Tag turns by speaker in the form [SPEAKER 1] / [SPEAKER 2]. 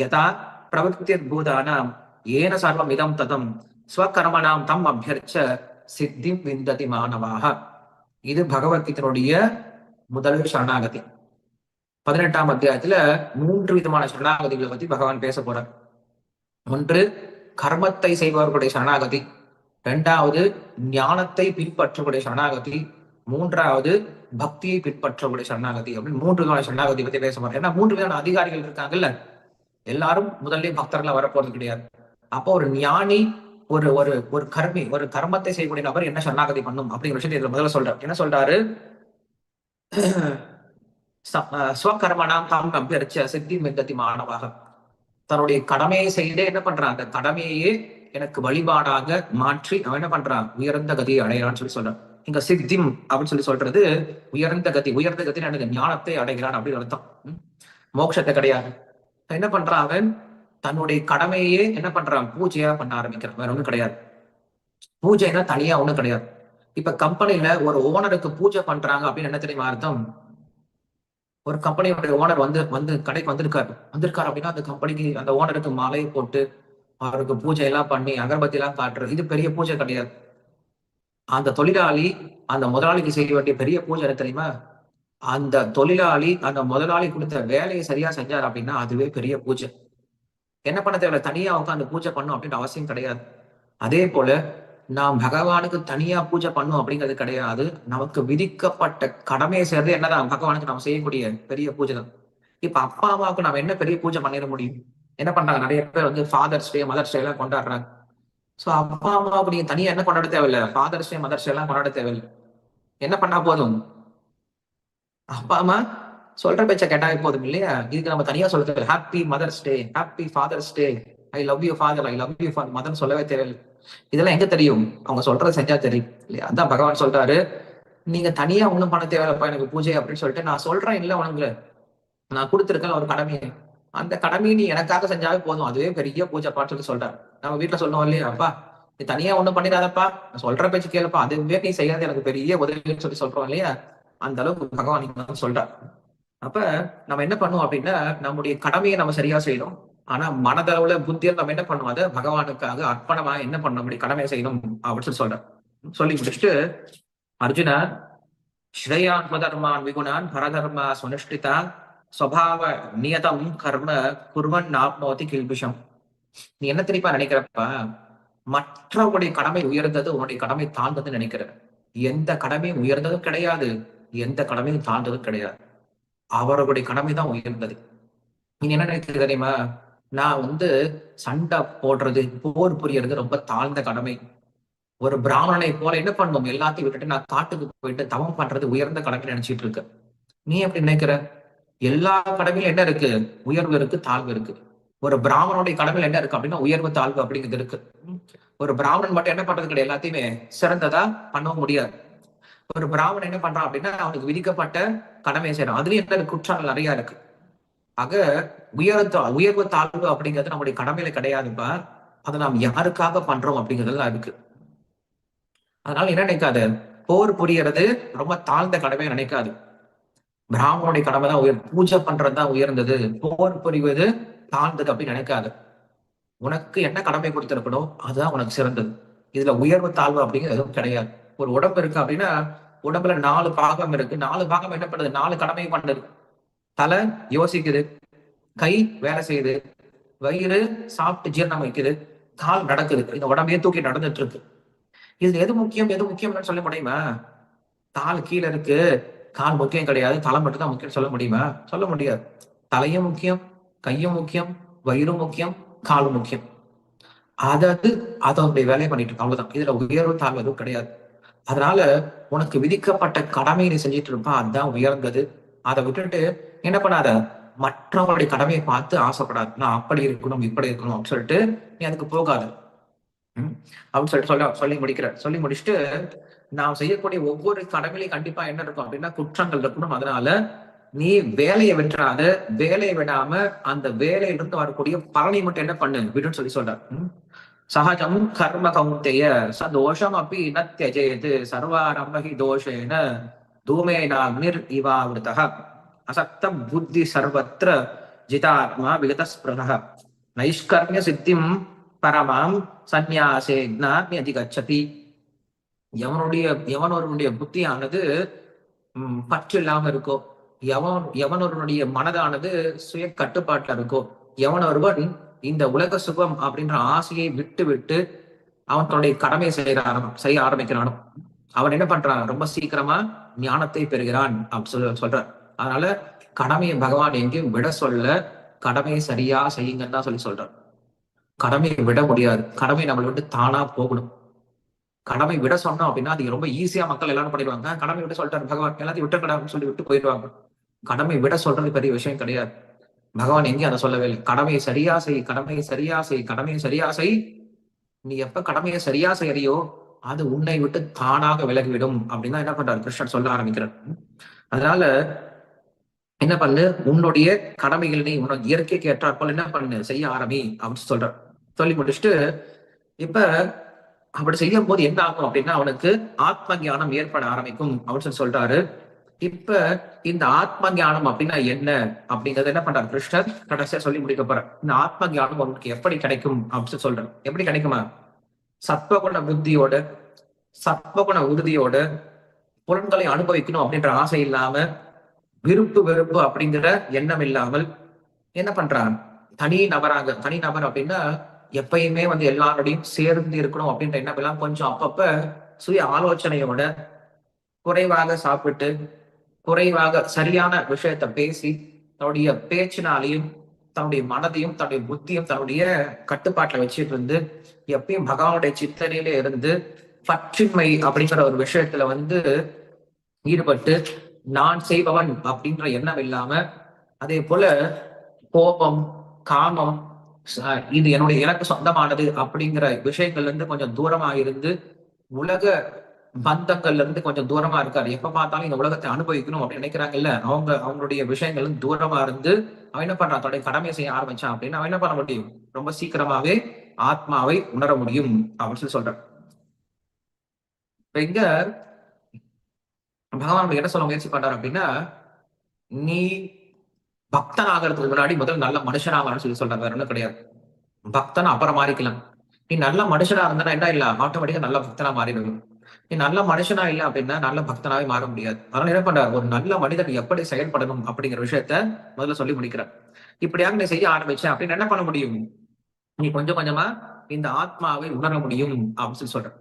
[SPEAKER 1] யதா பிரவருத்திர்பூதானாம் ஏன சர்வம் இதம் ததம் ஸ்வகர்மனாம் தம் அபியர்ச்ச சித்தி விந்ததி மாணவாக இது பகவத்கீதனுடைய முதல் சரணாகதி. பதினெட்டாம் அத்தியாயத்துல மூன்று விதமான சரணாகதிகளை பத்தி பகவான் பேச போறார். ஒன்று கர்மத்தை செய்பவர்களுடைய சரணாகதி. இரண்டாவது ஞானத்தை பின்பற்றக்கூடிய சரணாகதி. மூன்றாவது பக்தியை பின்பற்றக்கூடிய சரணாகதி. அப்படின்னு மூன்று விதமான சரணாகதி பத்தி பேச போறேன் ஏன்னா மூன்று விதமான அதிகாரிகள் இருக்காங்கல்ல. எல்லாரும் முதல்ல பக்தர்களா வரப்போறது கிடையாது. அப்போ ஒரு ஞானி ஒரு ஒரு ஒரு கர்மி ஒரு கர்மத்தை செய்யக்கூடிய நபர் என்ன சரணாகதி பண்ணும் அப்படிங்கிற விஷயத்தை இதுல முதல்ல சொல்றாரு. என்ன சொல்றாரு? ஸ்வகர்மனாம் தாம் அபியரிச்ச சித்தி மிந்ததி மாணவாக. தன்னுடைய கடமையை செய்தே என்ன பண்றான்? அந்த கடமையே எனக்கு வழிபாடாக மாற்றி அவன் என்ன பண்றான்? உயர்ந்த கதியை அடையறான்னு சொல்லி சொல்றான். இங்க சித்திம் அப்படின்னு சொல்லி சொல்றது உயர்ந்த கதி. உயர்ந்த கதி எனக்கு ஞானத்தை அடைகிறான் அப்படின்னு அர்த்தம். மோட்சத்தை கிடையாது. என்ன பண்றான்? அவன் தன்னுடைய கடமையே என்ன பண்றான்? பூஜையா பண்ண ஆரம்பிக்கிறான். வேற ஒண்ணும் கிடையாது. பூஜைனா தனியா ஒண்ணும் கிடையாது. இப்ப கம்பெனில ஒரு ஓனருக்கு பூஜை பண்றாங்க அப்படின்னு என்ன தெரியுமா அர்த்தம்? ஒரு கம்பெனியோட ஓனர் வந்து வந்து கடைக்கு வந்திருக்காரு. வந்திருக்காரு அப்படின்னா அந்த கம்பெனிக்கு அந்த ஓனருக்கு மாலை போட்டு அவருக்கு பூஜை எல்லாம் பண்ணி அகர்பத்தி எல்லாம் காட்டுறது. இது பெரிய பூஜை கிடையாது. அந்த தொழிலாளி அந்த முதலாளிக்கு செய்ய வேண்டிய பெரிய பூஜை என்ன தெரியுமா? அந்த தொழிலாளி அந்த முதலாளி கொடுத்த வேலையை சரியா செஞ்சார் அப்படின்னா அதுவே பெரிய பூஜை. என்ன பண்ண தேவையில்ல? தனியா உட்காந்து பூஜை பண்ணும் அப்படின்ற அவசியம் கிடையாது. அதே போல நாம் பகவானுக்கு தனியா பூஜை பண்ணும் அப்படிங்கிறது கிடையாது. நமக்கு விதிக்கப்பட்ட கடமையை சேர்ந்து என்னதான் பகவானுக்கு நம்ம செய்யக்கூடிய பெரிய பூஜை தான் இப்ப அப்பா அம்மாவுக்கு நம்ம என்ன பெரிய பூஜை பண்ணிட முடியும்? என்ன பண்றாங்க? நிறைய பேர் வந்து ஃபாதர்ஸ் டே மதர்ஸ் டே எல்லாம் கொண்டாடுறாங்க. சோ அப்பா அம்மாவுக்கு நீங்க தனியா என்ன கொண்டாட தேவையில்ல? ஃபாதர்ஸ் டே மதர்ஸ் டே எல்லாம் கொண்டாட தேவையில்லை. என்ன பண்ணா போதும்? அப்பா அம்மா சொல்ற பேச்ச கேட்டாவே போதும் இல்லையா? இதுக்கு நம்ம தனியா சொல்ல happy mother's day happy father's day I love you father I love you father mother சொல்லவே தேவையில்லை இதெல்லாம் எங்க தெரியும்? அவங்க சொல்றதை செஞ்சா தெரியும். இல்லையா? அதான் பகவான் சொல்றாரு. நீங்க தனியா ஒண்ணும் பண்ண தேவையில்லப்பா எனக்கு பூஜை அப்படின்னு சொல்லிட்டு நான் சொல்றேன் இல்ல உனக்கு. நான் கொடுத்துருக்கேன் ஒரு கடமையை. அந்த கடமையை நீ எனக்காக செஞ்சாவே போதும். அதுவே பெரிய பூஜை பாட்டு சொல்லி சொல்றாரு. நம்ம வீட்டுல சொல்லுவோம் இல்லையா? அப்பா நீ தனியா ஒண்ணும் பண்ணிடாதப்பா. நான் சொல்ற பேச்சு கேளுப்பா. அதுவே நீ செய்யாது எனக்கு பெரிய உதவின்னு சொல்லி சொல்றோம் இல்லையா? அந்த அளவுக்கு பகவான் சொல்றார். அப்ப நம்ம என்ன பண்ணுவோம் அப்படின்னா நம்முடைய கடமையை நம்ம சரியா செய்யணும் ஆனா மனதளவுல புத்தியில் நம்ம என்ன பண்ணுவோம்? அதை பகவானுக்காக அர்ப்பணமா என்ன பண்ண முடியும் கடமையை செய்யணும் அப்படின்னு சொல்லி சொல்றேன் சொல்லி முடிச்சுட்டு அர்ஜுனா ஸ்ரேயாத்ம தர்மான் விகுணான் பரதர்மா சுனிஷ்டிதா சுவாவ நியதம் கர்ம குர்வன் ஆப்னோதி கில்பிஷம். நீ என்ன தெரியுமா நினைக்கிறப்ப? மற்றவனுடைய கடமை உயர்ந்தது உன்னுடைய கடமை தாழ்ந்ததுன்னு நினைக்கிற எந்த கடமையும் உயர்ந்ததும் கிடையாது. எந்த கடமையும் தாழ்ந்தது கிடையாது. அவர்களுடைய கடமை தான் உயர்ந்தது. நீ என்ன நினைக்கிறது தெரியுமா? நான் வந்து சண்டை போடுறது போர் புரியறது ரொம்ப தாழ்ந்த கடமை. ஒரு பிராமணனை போல என்ன பண்ணுவோம்? எல்லாத்தையும் விட்டுட்டு நான் காட்டுக்கு போயிட்டு தவம் பண்றது உயர்ந்த கடமை நினைச்சிட்டு இருக்க நீ எப்படி நினைக்கிற? எல்லா கடமையிலும் என்ன இருக்கு? உயர்வு இருக்கு தாழ்வு இருக்கு. ஒரு பிராமணனுடைய கடமையில் என்ன இருக்கு அப்படின்னா உயர்வு தாழ்வு அப்படிங்கிறது இருக்கு. ஒரு பிராமணன் மட்டும் என்ன பண்றது கிடையாது? எல்லாத்தையுமே சிறந்ததா பண்ணவும் முடியாது. ஒரு பிராமணன் என்ன பண்றான் அப்படின்னா அவனுக்கு விதிக்கப்பட்ட கடமையை செய்யறான். அதுலயும் என்ன குற்றங்கள் நிறைய இருக்கு. ஆக உயர்வு உயர்வு தாழ்வு அப்படிங்கிறது நம்முடைய கடமையில கிடையாதுப்பா அதை நாம் யாருக்காக பண்றோம் அப்படிங்கிறதுலாம் இருக்கு. அதனால என்ன நினைக்காது? போர் புரியறது ரொம்ப தாழ்ந்த கடமையை நினைக்காது. பிராமணனுடைய கடமை தான் உயர் பூஜை பண்றதுதான் உயர்ந்தது. போர் புரிவது தாழ்ந்தது அப்படின்னு நினைக்காது. உனக்கு என்ன கடமை கொடுத்திருக்கணும்? அதுதான் உனக்கு சிறந்தது. இதுல உயர்வு தாழ்வு அப்படிங்கிறது எதுவும் கிடையாது. ஒரு உடம்பு இருக்கு அப்படின்னா உடம்புல நாலு பாகம் இருக்கு. நாலு பாகம் என்ன பண்ணுது? நாலு கடமை பண்ணுது. தலை யோசிக்குது. கை வேலை செய்யுது. வயிறு சாப்பிட்டு ஜீரணம் வைக்குது. கால் நடக்குது. இந்த உடம்பையே தூக்கி நடந்துட்டு இருக்கு இது எது முக்கியம்? எது முக்கியம்னு சொல்ல முடியுமா? கால் கீழே இருக்கு. கால் முக்கியம் கிடையாது. தலை மட்டும் தான் முக்கியம் சொல்ல முடியுமா? சொல்ல முடியாது. தலையும் முக்கியம் கையும் முக்கியம் வயிறும் முக்கியம் காலும் முக்கியம். அதாவது அதனுடைய வேலையை பண்ணிட்டு இருக்கு அவ்வளவுதான். இதுல உயர்வு தாழ்வு எதுவும் கிடையாது. அதனால உனக்கு விதிக்கப்பட்ட கடமையை நீ செஞ்சுட்டு இருப்பா அதுதான் உயர்ந்தது. அதை விட்டுட்டு என்ன பண்ணாத? மற்றவங்களுடைய கடமையை பார்த்து ஆசைப்படாது. நான் அப்படி இருக்கணும் இப்படி இருக்கணும் அப்படின்னு சொல்லிட்டு நீ அதுக்கு போகாது. அப்படின்னு சொல்லிட்டு சொல்ல சொல்லி முடிக்கிற. சொல்லி முடிச்சுட்டு நாம் செய்யக்கூடிய ஒவ்வொரு கடமையிலையும் கண்டிப்பா என்ன இருக்கும் அப்படின்னா குற்றங்கள் இருக்கணும். அதனால நீ வேலையை விட்டுறாத. வேலையை விடாம அந்த வேலையிலிருந்து வரக்கூடிய பலனை மட்டும் என்ன பண்ணு? விடுன்னு சொல்லி சொல்ற. சகஜம் கர்ம கௌந்தேய ச தோஷம் அப்படி ந தியஜேது சர்வாரம்ப ஹி தோஷேன தூமேனாக்னிர் இவாவிருத்தः அசக்த புத்தி சர்வத்திர ஜிதாத்மா விகதஸ்பிருக நைஷ்கர்மிய சித்திம் பரமாம் சந்நியாசே ஞானி அதிகச்சதி எவனுடைய எவனொருவனுடைய புத்தியானது பற்று இல்லாம இருக்கோ. எவன் எவனொருவனுடைய மனதானது சுய கட்டுப்பாட்டுல இருக்கோ. எவனொருவன் இந்த உலக சுகம் அப்படின்ற ஆசையை விட்டு விட்டு அவன் தன்னுடைய கடமையை செய்ய ஆரம்பி செய்ய ஆரம்பிக்கிறானோ. அவன் என்ன பண்றான்? ரொம்ப சீக்கிரமா ஞானத்தை பெறுகிறான் அப்படி சொல்ல சொல்றார். அதனால கடமையை பகவான் எங்கேயும் விட சொல்ல கடமையை சரியா செய்யுங்கன்னு தான் சொல்லி சொல்றார். கடமையை விட முடியாது. கடமை நம்மளை விட்டு தானா போகணும். கடமை விட சொன்னோம் அப்படின்னா அது ரொம்ப ஈஸியா மக்கள் எல்லாரும் பண்ணிடுவாங்க. கடமை விட சொல்லிட்டாரு பகவான். எல்லாத்தையும் விட்டுக்கடான்னு சொல்லி விட்டு போயிடுவாங்க. கடமை விட சொல்றது பெரிய விஷயம் கிடையாது. பகவான் எங்கேயும் அதை சொல்லவே இல்லை? கடமையை சரியா செய் கடமையை சரியா செய் கடமையை சரியா செய். நீ எப்ப கடமையை சரியா செய்யறியோ அது உன்னை விட்டு தானாக விலகிவிடும். அப்படின்னு தான் என்ன பண்றாரு? கிருஷ்ணன் சொல்ல ஆரம்பிக்கிறார். அதனால என்ன பண்ணு? உன்னுடைய கடமைகள் நீ உனக்கு இயற்கைக்கு ஏற்றாற்போல் என்ன பண்ணு? செய்ய ஆரம்பி அப்படின்னு சொல்ற சொல்லி முடிச்சுட்டு இப்ப அப்படி செய்யும் போது என்ன ஆகும் அப்படின்னா அவனுக்கு ஆத்ம ஞானம் ஏற்பட ஆரம்பிக்கும் அப்படின்னு சொல்லி சொல்றாரு. இப்ப இந்த ஆத்ம ஞானம் அப்படின்னா என்ன? அப்படிங்கறது என்ன பண்றாரு? கிருஷ்ணர் கடைசியா சொல்லி முடிக்க போற இந்த ஆத்ம ஞானம் உனக்கு எப்படி கிடைக்கும் அப்படின்னு சொல்றேன் எப்படி கிடைக்குமா? சத்வகுண புத்தியோட சத்வகுண உறுதியோட புலன்களை அனுபவிக்கணும் அப்படின்ற ஆசை இல்லாம விருப்பு வெறுப்பு அப்படிங்கிற எண்ணம் இல்லாமல் என்ன பண்றான் தனி நபராக தனி நபர் அப்படின்னா எப்பயுமே வந்து எல்லாரோடையும் சேர்ந்து இருக்கணும் அப்படின்ற எண்ணம் எல்லாம் கொஞ்சம் அப்பப்ப சுய ஆலோசனையோட குறைவாக சாப்பிட்டு குறைவாக சரியான விஷயத்த பேசி தன்னுடைய பேச்சினாலையும் தன்னுடைய மனதையும் தன்னுடைய புத்தியும் தன்னுடைய கட்டுப்பாட்டுல வச்சுட்டு இருந்து எப்பயும் பகவானுடைய சித்தனையில இருந்து பற்றின்மை அப்படிங்கிற ஒரு விஷயத்துல வந்து ஈடுபட்டு நான் செய்பவன் அப்படின்ற எண்ணம் இல்லாம அதே போல கோபம் காமம் இது என்னுடைய எனக்கு சொந்தமானது அப்படிங்கிற விஷயங்கள்ல இருந்து கொஞ்சம் தூரமா இருந்து உலக பந்தங்கள்ல இருந்து கொஞ்சம் தூரமா இருக்காரு. எப்ப பார்த்தாலும் இந்த உலகத்தை அனுபவிக்கணும் அப்படின்னு நினைக்கிறாங்கல்ல அவங்க அவங்களுடைய விஷயங்கள் தூரமா இருந்து அவன் என்ன பண்றான்? தன்னுடைய கடமையை செய்ய ஆரம்பிச்சான் அப்படின்னு அவன் என்ன பண்ண முடியும்? ரொம்ப சீக்கிரமாவே ஆத்மாவை உணர முடியும் அப்படின்னு சொல்லி சொல்றான் இப்ப இங்க பகவான் என்ன சொல்ல முயற்சி பண்றாரு அப்படின்னா நீ பக்தன் ஆகிறதுக்கு முன்னாடி முதல் நல்ல மனுஷனாகணும்னு சொல்லி சொல்றாரு. வேற ஒண்ணும் கிடையாது. பக்தன் அப்புறம் மாறிக்கலாம். நீ நல்ல மனுஷனா இருந்தா என்ன இல்ல? ஆட்டோமேட்டிக்கா நல்ல பக்தனா மாறிடுவீங்க நீ நல்ல மனுஷனா இல்ல அப்படின்னா நல்ல பக்தனாவே மாற முடியாது. அதனால என்ன பண்றாரு? ஒரு நல்ல மனிதன் எப்படி செயல்படணும் அப்படிங்கிற விஷயத்த முதல்ல சொல்லி முடிக்கிறார். இப்படியாக நீ செய்ய ஆரம்பிச்சேன் அப்படின்னு என்ன பண்ண முடியும்? நீ கொஞ்சம் கொஞ்சமா இந்த ஆத்மாவை உணர முடியும் அப்படின்னு சொல்லி சொல்ற.